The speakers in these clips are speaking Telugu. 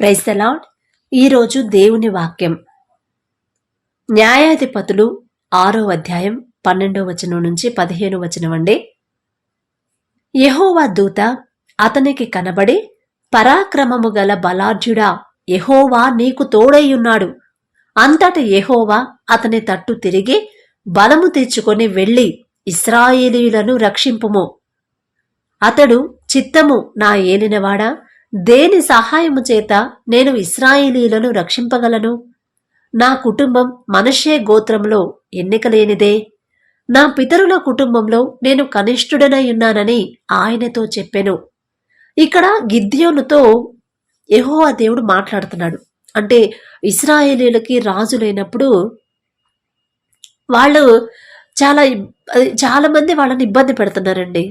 ప్రైజ్ ఈరోజు దేవుని వాక్యం. న్యాయాధిపతులు ఆరో అధ్యాయం పన్నెండో వచనం నుంచి పదిహేను వచనం అండి. యహోవా దూత అతనికి కనబడి పరాక్రమము గల బలార్జుడా యహోవా నీకు తోడైయున్నాడు. అంతట యహోవా అతని తట్టు తిరిగి బలము తెచ్చుకొని వెళ్ళి ఇస్రాయేలీయులను రక్షింపుము. అతడు చిత్తము నా ఏలినవాడా? దేని సహాయము చేత నేను ఇస్రాయేలీలను రక్షింపగలను? నా కుటుంబం మనషే గోత్రంలో ఎన్నికలేనిదే. నా పితరుల కుటుంబంలో నేను కనిష్ఠుడనై ఉన్నానని ఆయనతో చెప్పెను. ఇక్కడ గిద్యోనుతో యహోవా దేవుడు మాట్లాడుతున్నాడు. అంటే ఇస్రాయేలీలకి రాజు లేనప్పుడు వాళ్ళు చాలా చాలా మంది వాళ్ళని ఇబ్బంది పెడుతున్నారండి.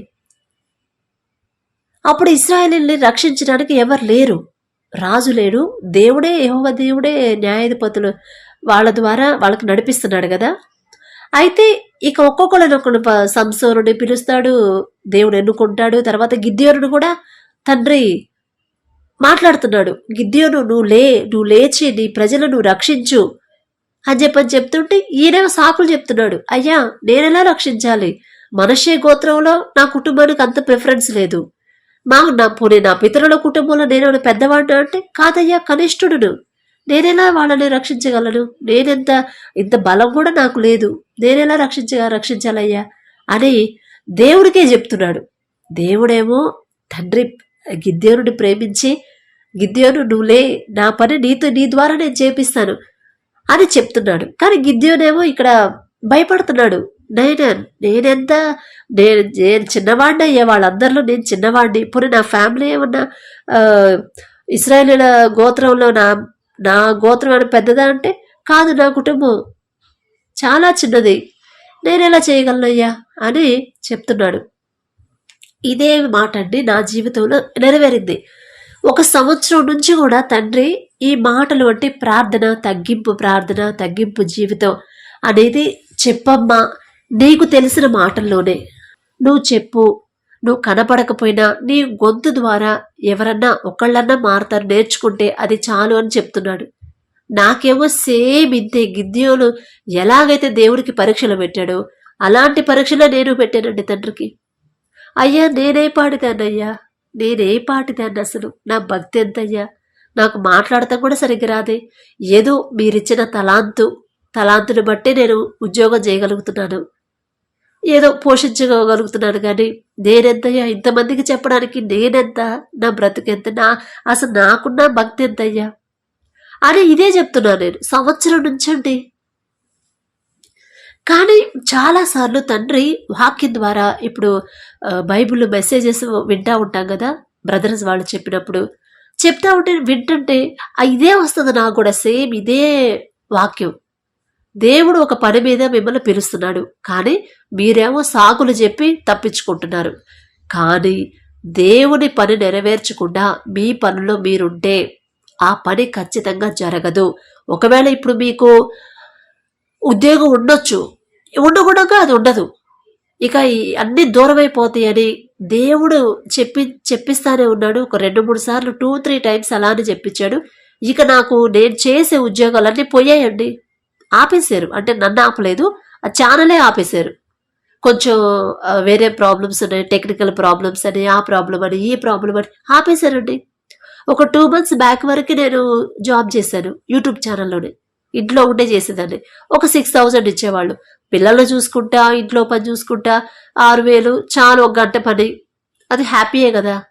అప్పుడు ఇస్రాయేలీని రక్షించడానికి ఎవరు లేరు. రాజు లేడు. దేవుడే యహోవ దేవుడే న్యాయాధిపతులు వాళ్ళ ద్వారా వాళ్ళకి నడిపిస్తున్నాడు కదా. అయితే ఇక ఒక్కొక్కళ్ళని ఒకడు సంసోరుని పిలుస్తాడు దేవుడు ఎన్నుకుంటాడు. తర్వాత గిద్యోనుడు కూడా తండ్రి మాట్లాడుతున్నాడు. గిద్యోను నువ్వు లే నువ్వు లేచి నీ ప్రజలను రక్షించు అని చెప్పని చెప్తుంటే ఈయన సాకులు చెప్తున్నాడు. అయ్యా నేనెలా రక్షించాలి? మనషే గోత్రంలో నా కుటుంబానికి అంత ప్రిఫరెన్స్ లేదు. మా నా పోనీ నా పితరుల కుటుంబంలో నేను పెద్దవాడు అంటే కాదయ్యా కనిష్ఠుడును. నేనెలా వాళ్ళని రక్షించగలను? నేనెంత ఇంత బలం కూడా నాకు లేదు. నేనెలా రక్షించ రక్షించాలయ్యా? అని దేవుడికే చెప్తున్నాడు. దేవుడేమో తండ్రి గిద్యోనుని ప్రేమించి గిద్యోను నువ్వులే నా పని నీతో నీ ద్వారా నేను చేపిస్తాను అని చెప్తున్నాడు. కానీ గిద్యోనేమో ఇక్కడ భయపడుతున్నాడు. నేను నేనెంత నేను నేను చిన్నవాడిని అయ్యా వాళ్ళందరిలో నేను చిన్నవాడిని. ఇప్పుడు నా ఫ్యామిలీ ఏమన్నా ఆ, ఇస్రాయేలీల గోత్రంలో నా నా గోత్రం ఏమైనా పెద్దదా అంటే కాదు నా కుటుంబం చాలా చిన్నది. నేను ఎలా చేయగలనయ్యా అని చెప్తున్నాడు. ఇదే మాట అండి నా జీవితంలో నెరవేరింది. ఒక సంవత్సరం నుంచి కూడా తండ్రి ఈ మాటలు అంటే ప్రార్థన తగ్గింపు ప్రార్థన తగ్గింపు జీవితం అనేది చెప్పమ్మా. నీకు తెలిసిన మాటల్లోనే. నువ్వు చెప్పు. నువ్వు కనపడకపోయినా నీ గొంతు ద్వారా ఎవరన్నా ఒకళ్ళన్నా మారుతారు నేర్చుకుంటే అది చాలు అని చెప్తున్నాడు. నాకేమో సేమ్ ఇంతే. గిద్యోలు ఎలాగైతే దేవుడికి పరీక్షలు పెట్టాడో అలాంటి పరీక్షలే నేను పెట్టానండి తండ్రికి. అయ్యా నేనే పాడిదాన్నయ్యా నేనే పాటిదాన్ని అసలు. నా భక్తి ఎంతయ్యా? నాకు మాట్లాడటం కూడా సరిగ్గా రాదే. ఏదో మీరిచ్చిన తలాంతు తలాంతుని బట్టి నేను ఉద్యోగం చేయగలుగుతున్నాను. ఏదో పోషించగలుగుతున్నాను కానీ నేనెంతయ్యా? ఇంతమందికి చెప్పడానికి నేనెంత? నా బ్రతుకెంత? నా అసలు నాకున్న భక్తి ఎంతయ్యా? అని ఇదే చెప్తున్నాను నేను. సంవత్సరం నుంచండి. కానీ చాలాసార్లు తండ్రి వాక్యం ద్వారా ఇప్పుడు బైబిల్ మెసేజెస్ వింటా ఉంటాం కదా బ్రదర్స్ వాళ్ళు చెప్పినప్పుడు. చెప్తా ఉంటే వింటుంటే ఇదే వస్తుంది నాకు కూడా సేమ్ ఇదే వాక్యం. దేవుడు ఒక పని మీద మిమ్మల్ని పిలుస్తున్నాడు. కానీ మీరేమో సాకులు చెప్పి తప్పించుకుంటున్నారు. కానీ దేవుని పని నెరవేర్చకుండా మీ పనిలో మీరుంటే ఆ పని ఖచ్చితంగా జరగదు. ఒకవేళ ఇప్పుడు మీకు ఉద్యోగం ఉండొచ్చు. ఉండకూడగా అది ఉండదు. ఇక అన్ని దూరం అయిపోతాయని దేవుడు చెప్పి చెప్పిస్తానే ఉన్నాడు. ఒక రెండు మూడు సార్లు టూ త్రీ టైమ్స్ అలా అని చెప్పించాడు. ఇక నాకు నేను చేసే ఉద్యోగాలన్నీ పోయాయండి. ఆపేశారు. అంటే నన్ను ఆపలేదు ఆ ఛానలే ఆపేశారు. కొంచెం వేరే ప్రాబ్లమ్స్ ఉన్నాయి టెక్నికల్ ప్రాబ్లమ్స్ అని ఆ ప్రాబ్లం అని ఈ ప్రాబ్లం అని ఆపేశారండి. ఒక టూ మంత్స్ బ్యాక్ వరకు నేను జాబ్ చేశాను యూట్యూబ్ ఛానల్లోనే. ఇంట్లో ఉండే చేసేదాన్ని. ఒక సిక్స్ థౌజండ్ ఇచ్చేవాళ్ళు. పిల్లలు చూసుకుంటా ఇంట్లో పని చూసుకుంటా ఆరు వేలు చాలు ఒక గంట పని. అది హ్యాపీయే కదా.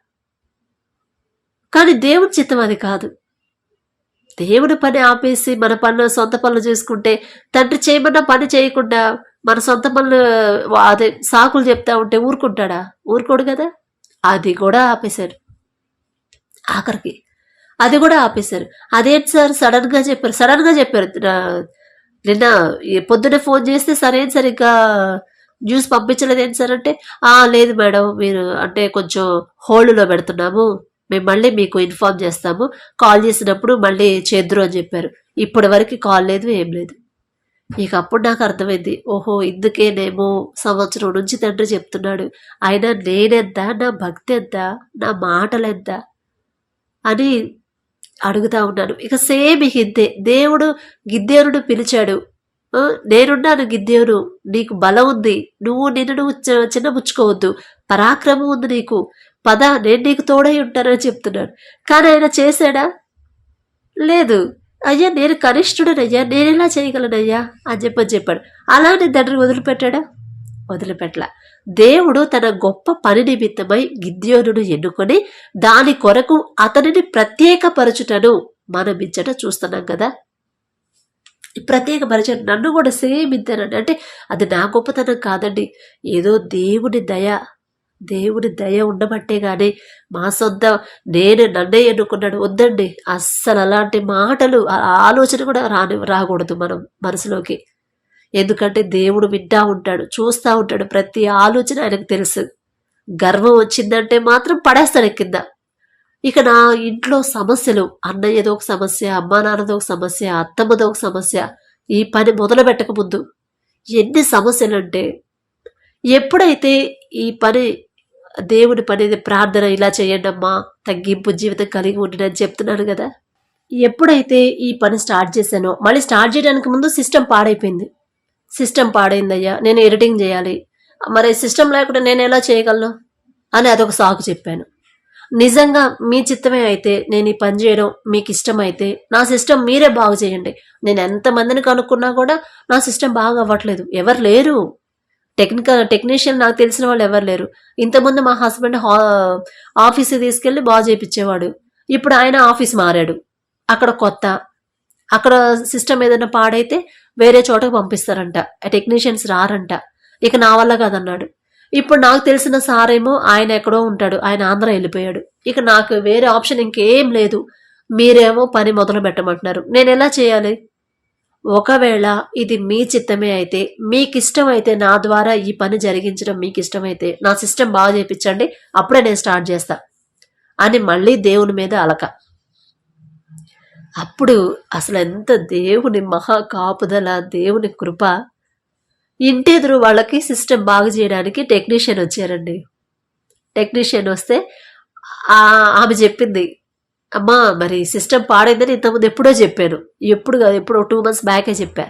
కానీ దేవుడి చిత్తం అది కాదు. దేవుడి పని ఆపేసి మన పనులు సొంత పనులు చేసుకుంటే తండ్రి చేయమన్న పని చేయకుండా మన సొంత పనులు అదే సాకులు చెప్తా ఉంటే ఊరుకుంటాడా? ఊరుకోడు కదా? అది కూడా ఆపేశారు. ఆఖరికి అది కూడా ఆపేశారు. అదేంటి సార్? సడన్గా చెప్పారు సడన్గా చెప్పారు. నిన్న పొద్దునే పొద్దున్నే ఫోన్ చేస్తే సరేం సార్ ఇంకా న్యూస్ పంపించలేదు ఏంటి సార్ అంటే లేదు మేడం మీరు అంటే కొంచెం హోల్డ్లో పెడుతున్నాము మేము మళ్ళీ మీకు ఇన్ఫార్మ్ చేస్తాము. కాల్ చేసినప్పుడు మళ్ళీ చేద్దరు అని చెప్పారు. ఇప్పటి వరకు కాల్ లేదు ఏం లేదు. ఇక అప్పుడు నాకు అర్థమైంది. ఓహో ఇందుకేనేమో సంవత్సరం నుంచి తండ్రి చెప్తున్నాడు. అయినా నేనెంత నా భక్తి ఎంత నా మాటలు ఎంత అని అడుగుతా ఉన్నాను. ఇక సేమ్ ఇక దేవుడు గిద్దేవుడు పిలిచాడు. నేనున్నాను గిద్దేవుడు నీకు బలం ఉంది. నువ్వు నిన్ను నువ్వు చి- పరాక్రమం ఉంది నీకు. పద నేను నీకు తోడై ఉంటానని చెప్తున్నాను కానీ ఆయన చేశాడా? లేదు. అయ్యా నేను కనిష్ఠుడనయ్యా నేను ఎలా చేయగలనయ్యా? అని చెప్పని చెప్పాడు. అలానే తండ్రిని వదిలిపెట్టాడా? వదిలిపెట్ల దేవుడు తన గొప్ప పని నిమిత్తమై గిద్యోనును ఎన్నుకొని దాని కొరకు అతనిని ప్రత్యేకపరచుటను మనం ఇచ్చట చూస్తున్నాం కదా. ప్రత్యేక పరిచయం నన్ను కూడా సేమ్ ఇద్దరండి అంటే అది నా గొప్పతనం కాదండి. ఏదో దేవుని దయ. దేవుడి దయ ఉండబట్టే కానీ మా సొంత నేను నన్నే ఎన్నుకున్నాడు వద్దండి. అస్సలు అలాంటి మాటలు ఆలోచన కూడా రాని రాకూడదు మనం మనసులోకి. ఎందుకంటే దేవుడు వింటా ఉంటాడు చూస్తూ ఉంటాడు. ప్రతి ఆలోచన ఆయనకు తెలుసు. గర్వం వచ్చిందంటే మాత్రం పడేస్తాడు కింద. ఇక నా ఇంట్లో సమస్యలు అన్నయ్యదో ఒక సమస్య అమ్మా నాన్నదో ఒక సమస్య అత్తమ్మదో ఒక సమస్య ఈ పని మొదలు పెట్టకముందు ఎన్ని సమస్యలు అంటే ఎప్పుడైతే ఈ పని దేవుడి పని ప్రార్థన ఇలా చేయండమ్మా. తగ్గింపు జీవితం కలిగి ఉండడని చెప్తున్నాను కదా. ఎప్పుడైతే ఈ పని స్టార్ట్ చేశానో మళ్ళీ స్టార్ట్ చేయడానికి ముందు సిస్టమ్ పాడైపోయింది. సిస్టమ్ పాడైందయ్యా నేను ఎడిటింగ్ చేయాలి. మరి సిస్టమ్ లేకుండా నేను ఎలా చేయగలను? అని అదొక సాకు చెప్పాను. నిజంగా మీ చిత్తమే అయితే నేను ఈ పని చేయడం మీకు ఇష్టమైతే నా సిస్టమ్ మీరే బాగు చేయండి. నేను ఎంతమందిని కనుక్కున్నా కూడా నా సిస్టమ్ బాగా అవ్వట్లేదు. ఎవరు లేరు. టెక్నికల్ టెక్నీషియన్ నాకు తెలిసిన వాళ్ళు ఎవరు లేరు. ఇంతకుముందు మా హస్బెండ్ హా ఆఫీస్కి తీసుకెళ్ళి బాగు చేయించేవాడు ఇప్పుడు ఆయన ఆఫీస్ మారాడు. అక్కడ కొత్త అక్కడ సిస్టమ్ ఏదైనా పాడైతే వేరే చోటకు పంపిస్తారంట. టెక్నీషియన్స్ రారంట. ఇక నా వల్ల కాదన్నాడు. ఇప్పుడు నాకు తెలిసిన సారేమో ఆయన ఎక్కడో ఉంటాడు. ఆయన ఆంధ్ర వెళ్ళిపోయాడు. ఇక నాకు వేరే ఆప్షన్ ఇంకేం లేదు. మీరేమో పని మొదలు పెట్టమంటున్నారు నేను ఎలా చేయాలి? ఒకవేళ ఇది మీ చిత్తమే అయితే మీకు ఇష్టమైతే నా ద్వారా ఈ పని జరిగించడం మీకు ఇష్టమైతే నా సిస్టమ్ బాగా చేయించండి అప్పుడే నేను స్టార్ట్ చేస్తా అని మళ్ళీ దేవుని మీద అలక. అప్పుడు అసలు ఎంత దేవుని మహా కాపుదల దేవుని కృప. ఇంటెదురు వాళ్ళకి సిస్టమ్ బాగు చేయడానికి టెక్నీషియన్ వచ్చారండి. టెక్నీషియన్ వస్తే ఆమె చెప్పింది అమ్మా మరి సిస్టమ్ పాడైందని ఇంతకుముందు ఎప్పుడో చెప్పాను. ఎప్పుడు కాదు ఎప్పుడో టూ మంత్స్ బ్యాకే చెప్పా.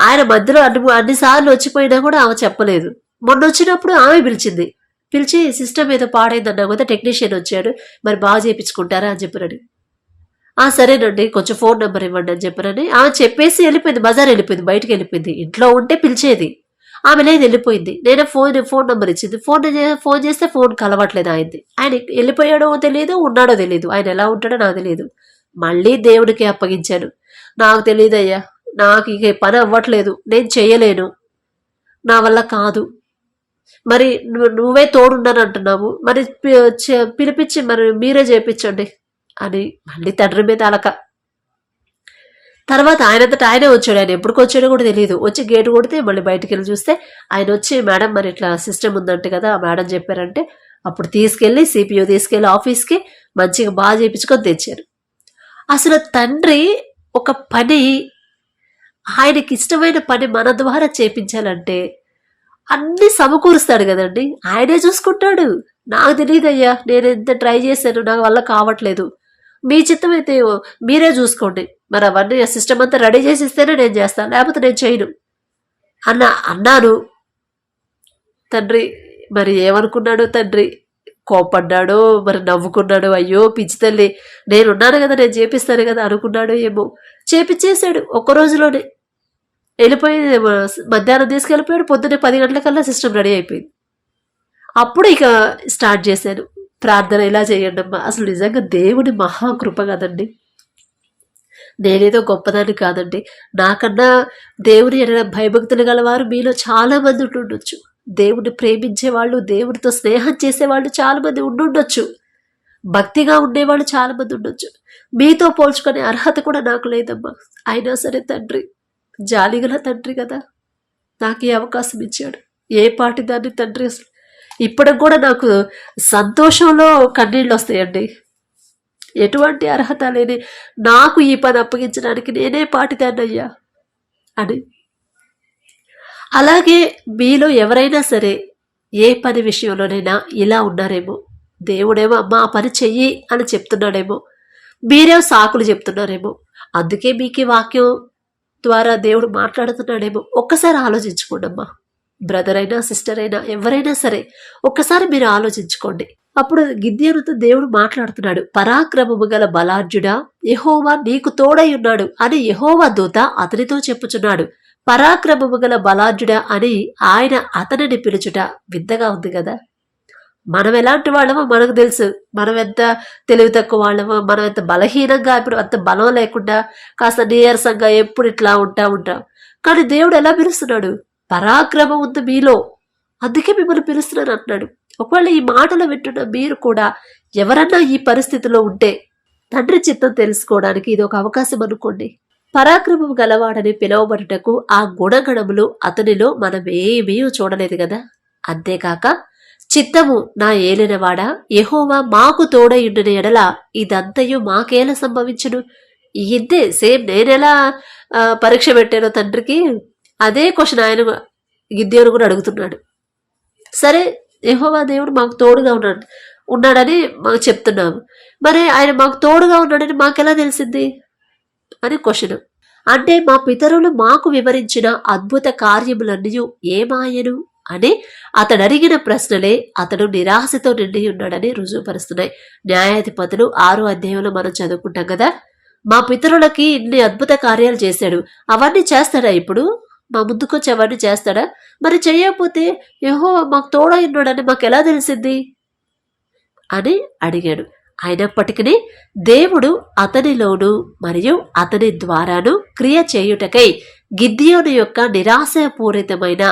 ఆయన మధ్యలో అన్ని అన్నిసార్లు వచ్చిపోయినా కూడా ఆమె చెప్పలేదు. మొన్న వచ్చినప్పుడు ఆమె పిలిచింది. పిలిచి సిస్టమ్ ఏదో పాడైందన్నా కదా టెక్నీషియన్ వచ్చాడు మరి బాగా చేయించుకుంటారా? అని చెప్పినని ఆ సరేనండి కొంచెం ఫోన్ నెంబర్ ఇవ్వండి అని చెప్పనని ఆమె చెప్పేసి వెళ్ళిపోయింది బజార్ వెళ్ళిపోయింది బయటకు వెళ్ళిపోయింది. ఇంట్లో ఉంటే పిలిచేది. ఆమె లేదు వెళ్ళిపోయింది. నేనే ఫోన్ ఫోన్ నెంబర్ ఇచ్చింది. ఫోన్ చే- ఫోన్ చేస్తే ఫోన్ కలవట్లేదు ఆయనది. ఆయన వెళ్ళిపోయాడో తెలియదు ఉన్నాడో తెలియదు. ఆయన ఎలా ఉంటాడో నాకు తెలియదు. మళ్ళీ దేవుడికి అప్పగించాను. నాకు తెలియదు అయ్యా నాకు ఇక పని అవ్వట్లేదు. నేను చేయలేను. నా వల్ల కాదు. మరి నువ్వు- నువ్వే తోడున్నాను అంటున్నావు. మరి పిలిపించి మరి మీరే చేపించండి అని మళ్ళీ తండ్రి మీద అలక. తర్వాత ఆయనంతటా ఆయనే వచ్చాడు. ఆయన ఎప్పటికి వచ్చాడో కూడా తెలియదు వచ్చి గేటు కొడితే మళ్ళీ బయటికి వెళ్ళి చూస్తే ఆయన వచ్చి మేడం మరి ఇట్లా సిస్టమ్ ఉందంట కదా మేడం చెప్పారంటే అప్పుడు తీసుకెళ్ళి సిపిఓ తీసుకెళ్ళి ఆఫీస్కి మంచిగా బాగా చేయించుకొని తెచ్చారు. అసలు తండ్రి ఒక పని ఆయనకి ఇష్టమైన పని మన ద్వారా చేపించాలంటే అన్ని సమకూరుస్తాడు కదండి. ఆయనే చూసుకుంటాడు. నాకు తెలియదయ్యా నేను ఎంత ట్రై చేశాను నాకు వల్ల కావట్లేదు. మీ చిత్తం అయితే మీరే చూసుకోండి. మరి అవన్నీ సిస్టమ్ అంతా రెడీ చేసి ఇస్తేనే నేను చేస్తాను లేకపోతే నేను చేయను. అన్న అన్నాను. తండ్రి మరి ఏమనుకున్నాడు తండ్రి? కోపడ్డాడో మరి నవ్వుకున్నాడు అయ్యో పిచ్చి తల్లి నేనున్నాను కదా నేను చేపిస్తాను కదా అనుకున్నాడు ఏమో. చేపిచ్చేసాడు ఒక్క రోజులోనే. వెళ్ళిపోయి మధ్యాహ్నం తీసుకెళ్ళిపోయాడు పొద్దున్నే పది గంటలకల్లా సిస్టమ్ రెడీ అయిపోయింది. అప్పుడు ఇక స్టార్ట్ చేశాను. ప్రార్థన ఇలా చేయండి అమ్మా అసలు నిజంగా దేవుడి మహాకృప కదండి. నేనేదో గొప్పదాన్ని కాదండి. నాకన్నా దేవుని ఎడల భయభక్తులు గలవారు మీలో చాలామంది ఉండుండొచ్చు. దేవుడిని ప్రేమించే వాళ్ళు దేవుడితో స్నేహం చేసేవాళ్ళు చాలామంది ఉండుండొచ్చు. భక్తిగా ఉండేవాళ్ళు చాలామంది ఉండొచ్చు మీతో పోల్చుకునే అర్హత కూడా నాకు లేదమ్మా. అయినా సరే తండ్రి జాలిగల తండ్రి కదా. నాకు ఈ అవకాశం ఇచ్చాడు. ఏ పాటి దాన్ని తండ్రి అసలు ఇప్పటికి కూడా నాకు సంతోషంలో కన్నీళ్ళు వస్తాయండి. ఎటువంటి అర్హత లేని నాకు ఈ పని అప్పగించడానికి నేనే పాటిదాన్నయ్యా అని. అలాగే మీలో ఎవరైనా సరే ఏ పని విషయంలోనైనా ఇలా ఉన్నారేమో. దేవుడేమో అమ్మ ఆ పని చెయ్యి అని చెప్తున్నాడేమో. మీరే సాకులు చెప్తున్నారేమో. అందుకే మీకు వాక్యం ద్వారా దేవుడు మాట్లాడుతున్నాడేమో. ఒక్కసారి ఆలోచించుకోండమ్మా. బ్రదర్ అయినా సిస్టర్ అయినా ఎవరైనా సరే ఒక్కసారి మీరు ఆలోచించుకోండి. అప్పుడు గిద్యనుతో దేవుడు మాట్లాడుతున్నాడు పరాక్రమము గల బలార్జుడా యహోవా నీకు తోడై ఉన్నాడు అని యహోవా దూత అతనితో చెప్పుచున్నాడు. పరాక్రమము గల బలార్జుడా అని ఆయన అతనిని పిలుచుట వింతగా ఉంది కదా. మనం ఎలాంటి వాళ్ళమో మనకు తెలుసు. మనం ఎంత తెలివి తక్కువ వాళ్ళమో మనం ఎంత బలహీనంగా ఇప్పుడు అంత బలం లేకుండా కాస్త నీరసంగా ఎప్పుడు ఇట్లా ఉంటా ఉంటాం. కానీ దేవుడు ఎలా పిలుస్తున్నాడు? పరాక్రమం ఉంది మీలో. అందుకే మిమ్మల్ని పిలుస్తున్నాను అన్నాడు ఒకవేళ ఈ మాటలు వింటున్న మీరు కూడా ఎవరన్నా ఈ పరిస్థితిలో ఉంటే తండ్రి చిత్తం తెలుసుకోవడానికి ఇది ఒక అవకాశం అనుకోండి. పరాక్రమం గలవాడని పిలువబడుటకు ఆ గుణగణములు అతనిలో మనం ఏమీ చూడలేదు కదా. అంతేకాక చిత్తము నా ఏలినవాడా? యహోవా మాకు తోడయుండిన ఎడల ఇదంతయు మాకేలా సంభవించును? ఇంతే సేమ్ నేనెలా పరీక్ష పెట్టానో తండ్రికి? అదే క్వశ్చన్ ఆయన గిద్యోను కూడా అడుగుతున్నాడు. సరే యెహోవా దేవుడు మాకు తోడుగా ఉన్నాడు ఉన్నాడని మాకు చెప్తున్నాము. మరి ఆయన మాకు తోడుగా ఉన్నాడని మాకెలా తెలిసింది? అని క్వశ్చన్ అంటే మా పితరులు మాకు వివరించిన అద్భుత కార్యములన్నీ ఏమాయను? అని అతడు అడిగిన ప్రశ్నలే అతడు నిరాశతో నిండి ఉన్నాడని రుజువుపరుస్తున్నాయి. న్యాయాధిపతులు ఆరో అధ్యాయంలో మనం చదువుకుంటాం కదా? మా పితరులకి ఇన్ని అద్భుత కార్యాలు చేశాడు. అవన్నీ చేస్తాడా ఇప్పుడు? మా ముందుకొచ్చి అవన్నీ చేస్తాడా? మరి చేయకపోతే యహో మాకు తోడైనాడని మాకు ఎలా తెలిసింది? అని అడిగాడు. అయినప్పటికీ దేవుడు అతనిలోను మరియు అతని ద్వారాను క్రియ చేయుటకై గిద్యోను యొక్క నిరాశపూరితమైన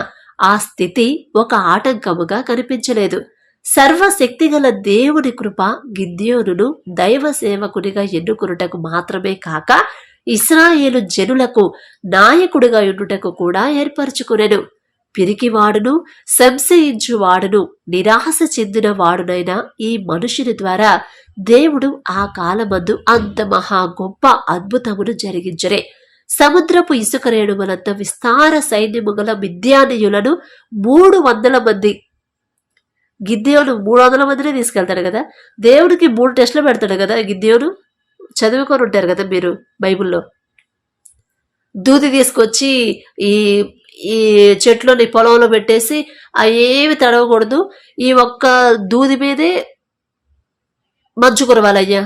ఆ స్థితి ఒక ఆటంకముగా కనిపించలేదు. సర్వశక్తిగల దేవుని కృప గిద్యోనును దైవ సేవకునిగా ఎన్నుకున్నటకు మాత్రమే కాక ఇస్రాయేలు జనులకు నాయకుడిగా ఉండుటకు కూడా ఏర్పరచుకునెను. పిరికివాడును సంశయించువాడును నిరాశ చెందిన వాడునైన ఈ మనుషుని ద్వారా దేవుడు ఆ కాలమందు అంత మహా గొప్ప అద్భుతమును జరిగించరే. సముద్రపు ఇసుక రేణుమలంత విస్తార సైన్యము గల విద్యానియులను మూడు వందల మంది గిద్యోను మూడు వందల మందినే తీసుకెళ్తాడు కదా? దేవుడికి మూడు టెస్టులు పెడతాడు కదా గిద్దేవుడు చదువుకొని ఉంటారు కదా మీరు బైబిల్లో. దూది తీసుకొచ్చి ఈ ఈ చెట్లోని పొలంలో పెట్టేసి అవి ఏమి తడవకూడదు ఈ ఒక్క దూది మీదే మంచు కురవాలయ్యా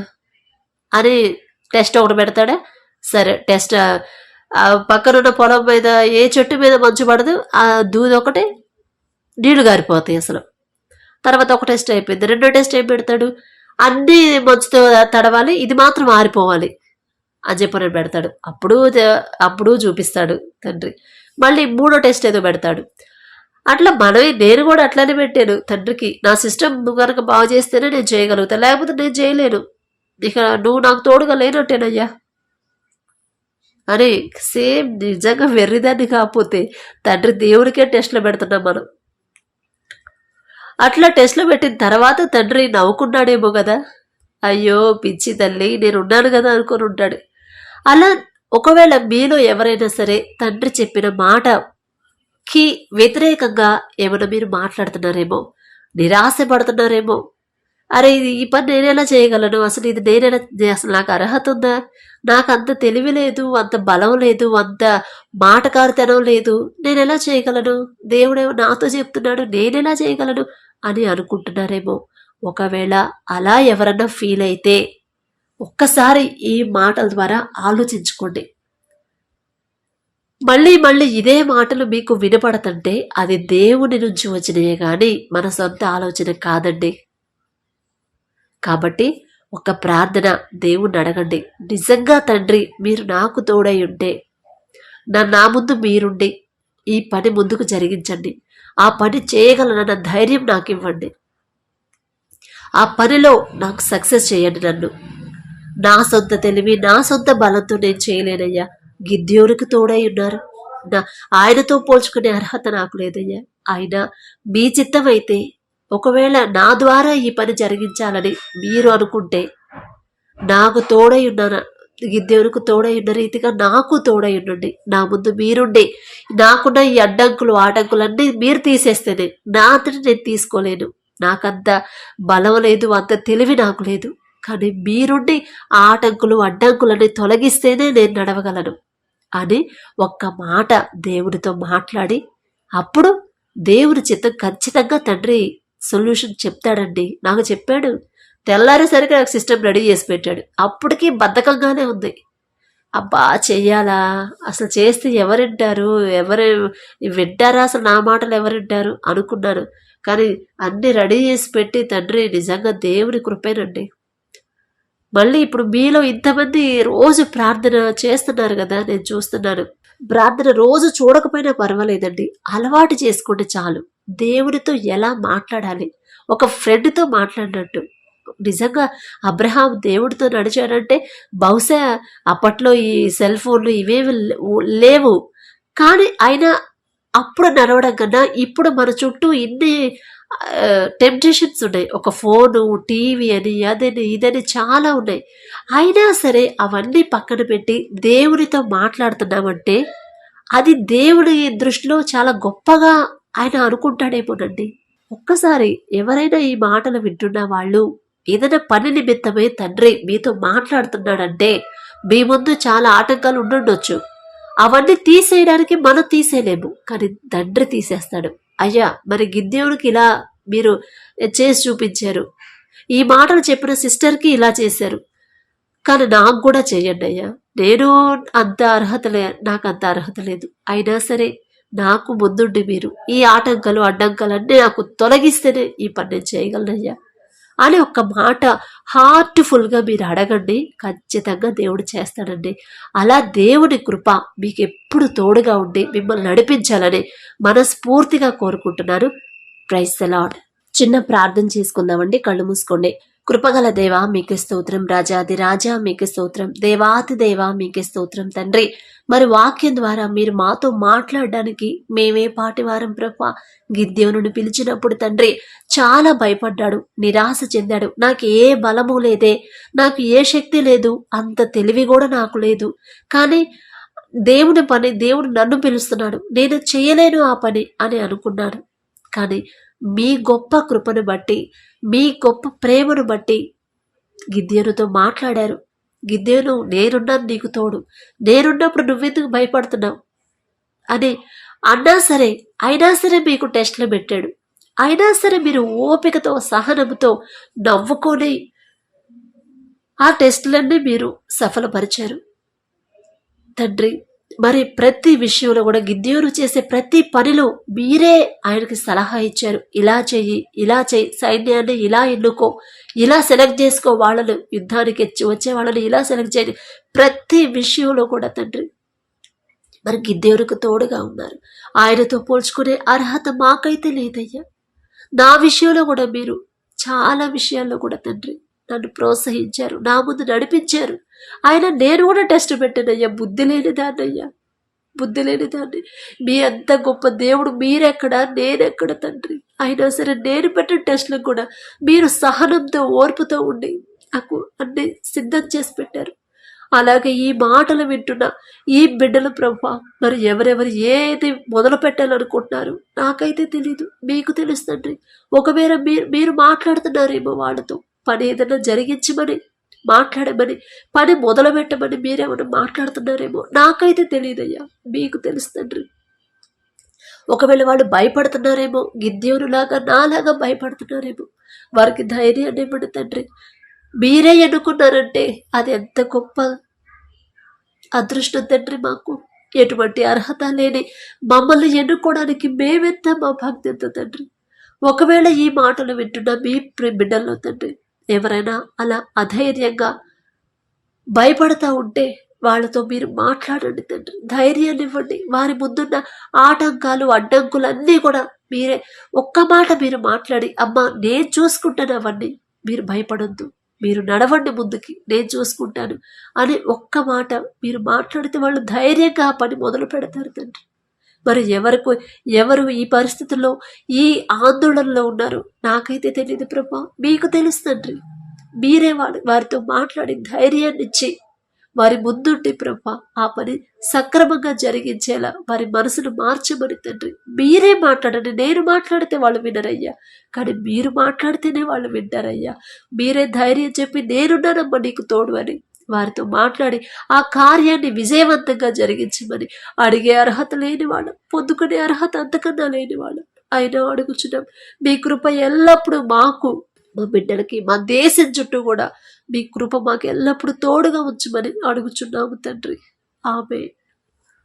అని టెస్ట్ ఒకటి పెడతాడా? సరే టెస్ట్ ఆ పక్కనున్న పొలం మీద ఏ చెట్టు మీద మంచు పడదు ఆ దూది ఒకటి నీళ్ళు గారిపోతాయి అసలు. తర్వాత ఒక టెస్ట్ అయిపోయింది. రెండో టెస్ట్ ఏం పెడతాడు? అన్ని మంచుతో తడవాలి ఇది మాత్రం ఆరిపోవాలి అని చెప్పని పెడతాడు. అప్పుడు అప్పుడు చూపిస్తాడు తండ్రి. మళ్ళీ మూడో టెస్ట్ ఏదో పెడతాడు. అట్లా మనమే నేను కూడా అట్లానే పెట్టాను తండ్రికి. నా సిస్టమ్ నువ్వు కనుక బాగు చేస్తేనే నేను చేయగలుగుతా లేకపోతే నేను చేయలేను. ఇక నువ్వు నాకు తోడుగా లేనట్టేనయ్యా. అని సేమ్ నిజంగా వెర్రిదాన్ని కాకపోతే తండ్రి దేవుడికే టెస్ట్లు పెడుతున్నాం మనం. అట్లా టెస్ట్లు పెట్టిన తర్వాత తండ్రి నవ్వుకున్నాడేమో కదా. అయ్యో పిచ్చి తల్లి నేను ఉన్నాను కదా అనుకొని ఉంటాడు. అలా ఒకవేళ మీలో ఎవరైనా సరే తండ్రి చెప్పిన మాటకి వ్యతిరేకంగా ఏమైనా మీరు మాట్లాడుతున్నారేమో నిరాశ పడుతున్నారేమో అరే ఇది ఈ పని నేనెలా చేయగలను? అసలు ఇది నేనెలా అసలు నాకు అర్హత ఉందా? నాకు అంత తెలివి లేదు అంత బలం లేదు అంత మాటకారితనం లేదు. నేను ఎలా చేయగలను? దేవుడేమో నాతో చెప్తున్నాడు నేనెలా చేయగలను అని అనుకుంటున్నారేమో. ఒకవేళ అలా ఎవరన్నా ఫీల్ అయితే ఒక్కసారి ఈ మాటల ద్వారా ఆలోచించుకోండి. మళ్ళీ మళ్ళీ ఇదే మాటలు మీకు వినపడతంటే అది దేవుని నుంచి వచ్చినాయే కానీ మన సొంత ఆలోచన కాదండి. కాబట్టి ఒక ప్రార్థన దేవుణ్ణి అడగండి. నిజంగా తండ్రి మీరు నాకు తోడై ఉంటే నా నా ముందు మీరుండి ఈ పని ముందుకు జరిగించండి. ఆ పని చేయగలనన్న ధైర్యం నాకు ఇవ్వండి. ఆ పనిలో నాకు సక్సెస్ చేయండి నన్ను. నా సొంత తెలివి నా సొంత బలంతో నేను చేయలేనయ్యా. గిద్యోనికి తోడై ఉన్నారు. నా ఆయనతో పోల్చుకునే అర్హత నాకు లేదయ్యా. ఆయన మీ చిత్తమైతే ఒకవేళ నా ద్వారా ఈ పని జరిగించాలని మీరు అనుకుంటే నాకు తోడై ఉన్నాను? గిద్దేవునికి తోడై ఉన్న రీతిగా నాకు తోడై ఉండండి. నా ముందు మీరుండి నాకున్న ఈ అడ్డంకులు ఆటంకులన్నీ మీరు తీసేస్తేనే నా అంతటి నేను తీసుకోలేను. నాకంత బలం లేదు అంత తెలివి నాకు లేదు. కానీ మీరుండి ఆ ఆటంకులు అడ్డంకులని తొలగిస్తేనే నేను నడవగలను అని ఒక్క మాట దేవుడితో మాట్లాడి అప్పుడు దేవుడి చిత్తం ఖచ్చితంగా తండ్రి సొల్యూషన్ చెప్తాడండి. నాకు చెప్పాడు తెల్లారేసరికి నాకు సిస్టమ్ రెడీ చేసి పెట్టాడు. అప్పటికీ బద్ధకంగానే ఉంది. అబ్బా చెయ్యాలా? అసలు చేస్తే ఎవరింటారు? ఎవరు వింటారా? అసలు నా మాటలు ఎవరింటారు? అనుకున్నాను. కానీ అన్ని రెడీ చేసి పెట్టి తండ్రి నిజంగా దేవుని కృపేనండి. మళ్ళీ ఇప్పుడు మీలో ఇంతమంది రోజు ప్రార్థన చేస్తున్నారు కదా నేను చూస్తున్నాను. ప్రార్థన రోజు చూడకపోయినా పర్వాలేదండి. అలవాటు చేసుకుంటే చాలు. దేవుడితో ఎలా మాట్లాడాలి? ఒక ఫ్రెండ్తో మాట్లాడినట్టు. నిజంగా అబ్రహాం దేవుడితో నడిచాడంటే బహుశా అప్పట్లో ఈ సెల్ ఫోన్లు ఇవేవి లేవు. కానీ అయినా అప్పుడు నడవడం కన్నా ఇప్పుడు మన చుట్టూ ఇన్ని టెంప్టేషన్స్ ఉన్నాయి. ఒక ఫోను టీవీ అని అదని ఇదని చాలా ఉన్నాయి. అయినా సరే అవన్నీ పక్కన పెట్టి దేవునితో మాట్లాడుతున్నామంటే అది దేవుడి దృష్టిలో చాలా గొప్పగా ఆయన అనుకుంటాడేమోనండి. ఒక్కసారి ఎవరైనా ఈ మాటలు వింటున్న వాళ్ళు ఏదైనా పని నిమిత్తమే తండ్రి మీతో మాట్లాడుతున్నాడంటే మీ ముందు చాలా ఆటంకాలు ఉండుండొచ్చు. అవన్నీ తీసేయడానికి మనం తీసేయలేము కానీ తండ్రి తీసేస్తాడు. అయ్యా మరి గిద్దేవుడికి ఇలా మీరు చేసి చూపించారు. ఈ మాటలు చెప్పిన సిస్టర్కి ఇలా చేశారు. కానీ నాకు కూడా చేయండి అయ్యా. నేను అంత అర్హత లే నాకు అంత అర్హత లేదు. అయినా సరే నాకు ముందుండి మీరు. ఈ ఆటంకాలు అడ్డంకాలన్నీ నాకు తొలగిస్తేనే ఈ పని నేను చేయగలనయ్యా. అని ఒక మాట హార్ట్ఫుల్గా మీరు అడగండి. ఖచ్చితంగా దేవుడు చేస్తాడండి. అలా దేవుడి కృప మీకు ఎప్పుడు తోడుగా ఉండి మిమ్మల్ని నడిపించాలని మనస్ఫూర్తిగా కోరుకుంటున్నాను. ప్రైస్ అలాడ్ చిన్న ప్రార్థన చేసుకుందామండి. కళ్ళు మూసుకోండి. కృపగల దేవా మీకే స్తోత్రం. రాజాది రాజా మీకు స్తోత్రం. దేవాతి దేవా మీకే స్తోత్రం తండ్రి. మరి వాక్యం ద్వారా మీరు మాతో మాట్లాడడానికి మేమే పాటివారం ప్రభ. గిద్యోనుని పిలిచినప్పుడు తండ్రి చాలా భయపడ్డాడు నిరాశ చెందాడు. నాకు ఏ బలము లేదే నాకు ఏ శక్తి లేదు అంత తెలివి కూడా నాకు లేదు. కానీ దేవుని పని దేవుడు నన్ను పిలుస్తున్నాడు. నేను చేయలేను ఆ పని అని అనుకున్నాడు. కానీ మీ గొప్ప కృపను బట్టి మీ గొప్ప ప్రేమను బట్టి గిద్యోనుతో మాట్లాడారు. గిద్యోను నేనున్నాను నీకు తోడు. నేనున్నప్పుడు నువ్వెందుకు భయపడుతున్నావు? అని అన్నా సరే అయినా సరే మీకు టెస్ట్లు పెట్టాడు. అయినా సరే మీరు ఓపికతో సహనంతో నవ్వుకొని ఆ టెస్టులన్నీ మీరు సఫలపరిచారు. తండ్రి మరి ప్రతి విషయంలో కూడా గిద్యోను చేసే ప్రతి పనిలో మీరే ఆయనకి సలహా ఇచ్చారు. ఇలా చెయ్యి ఇలా చెయ్యి సైన్యాన్ని ఇలా ఎన్నుకో ఇలా సెలెక్ట్ చేసుకో వాళ్ళను యుద్ధానికి ఎచ్చి వచ్చే వాళ్ళని ఇలా సెలెక్ట్ చేయండి ప్రతి విషయంలో కూడా తండ్రి మరి గిద్దేవునికి తోడుగా ఉన్నారు. ఆయనతో పోల్చుకునే అర్హత మాకైతే లేదయ్యా. నా విషయంలో కూడా మీరు చాలా విషయాల్లో కూడా తండ్రి నన్ను ప్రోత్సహించారు నా ముందు నడిపించారు. ఆయన నేను కూడా టెస్ట్ పెట్టానయ్యా. బుద్ధి లేని దాన్నయ్యా. బుద్ధి లేని దాన్ని. మీ అంత గొప్ప దేవుడు మీరెక్కడ? నేనెక్కడ తండ్రి? అయినా సరే నేను పెట్టిన టెస్ట్లకు కూడా మీరు సహనంతో ఓర్పుతో ఉండి నాకు అన్ని సిద్ధం చేసి పెట్టారు. అలాగే ఈ మాటలు వింటున్న ఈ బిడ్డల ప్రభా మరి ఎవరెవరు ఏది మొదలు పెట్టాలనుకుంటున్నారు? నాకైతే తెలీదు. మీకు తెలుస్తుంది ఒకవేళ మీరు మీరు మాట్లాడుతున్నారేమో వాళ్ళతో. పని ఏదైనా జరిగించమని మాట్లాడమని పని మొదలు పెట్టమని మీరేమైనా మాట్లాడుతున్నారేమో నాకైతే తెలియదయ్యా మీకు తెలుసు తండ్రి. ఒకవేళ వాళ్ళు భయపడుతున్నారేమో గిద్యోనులాగా నాలాగా భయపడుతున్నారేమో వారికి ధైర్యాన్ని ఇవ్వండి తండ్రి. మీరే ఎన్నుకున్నారంటే అది ఎంత గొప్ప అదృష్టం తండ్రి మాకు. ఎటువంటి అర్హత లేని మమ్మల్ని ఎన్నుకోవడానికి మేమెంత మా భక్తి తండ్రి. ఒకవేళ ఈ మాటలు వింటున్న మీ బిడ్డల్లో తండ్రి ఎవరైనా అలా అధైర్యంగా భయపడతా ఉంటే వాళ్ళతో మీరు మాట్లాడండి తండ్రి. ధైర్యాన్ని ఇవ్వండి. వారి ముందున్న ఆటంకాలు అడ్డంకులు అన్నీ కూడా మీరే ఒక్క మాట మీరు మాట్లాడి అమ్మ నేను చూసుకుంటాను అవన్నీ. మీరు భయపడొద్దు. మీరు నడవండి ముందుకి. నేను చూసుకుంటాను అని ఒక్క మాట మీరు మాట్లాడితే వాళ్ళు ధైర్యంగా ఆ పని మొదలు పెడతారు తండ్రి. మరి ఎవరికి ఎవరు ఈ పరిస్థితుల్లో ఈ ఆందోళనలో ఉన్నారు? నాకైతే తెలియదు ప్రభా. మీకు తెలుసు తండ్రి. మీరే వారి వారితో మాట్లాడి ధైర్యాన్ని ఇచ్చి వారి ముందుండి ప్రభా ఆ పని సక్రమంగా జరిగించేలా వారి మనసును మార్చమని తండ్రి. మీరే మాట్లాడండి. నేను మాట్లాడితే వాళ్ళు వినరయ్యా. కానీ మీరు మాట్లాడితేనే వాళ్ళు వింటారయ్యా. మీరే ధైర్యం చెప్పి నేనున్నానమ్మా నీకు తోడు అని. వారితో మాట్లాడి ఆ కార్యాన్ని విజయవంతంగా జరిగించమని అడిగే అర్హత లేని వాళ్ళం పొందుకునే అర్హత అంతకన్నా లేని వాళ్ళం అయినా అడుగుచున్నాం మీ కృప ఎల్లప్పుడూ మాకు మా బిడ్డలకి మా దేశం చుట్టూ కూడా మీ కృప మాకు ఎల్లప్పుడూ తోడుగా ఉంచమని అడుగుచున్నాము తండ్రి. ఆమె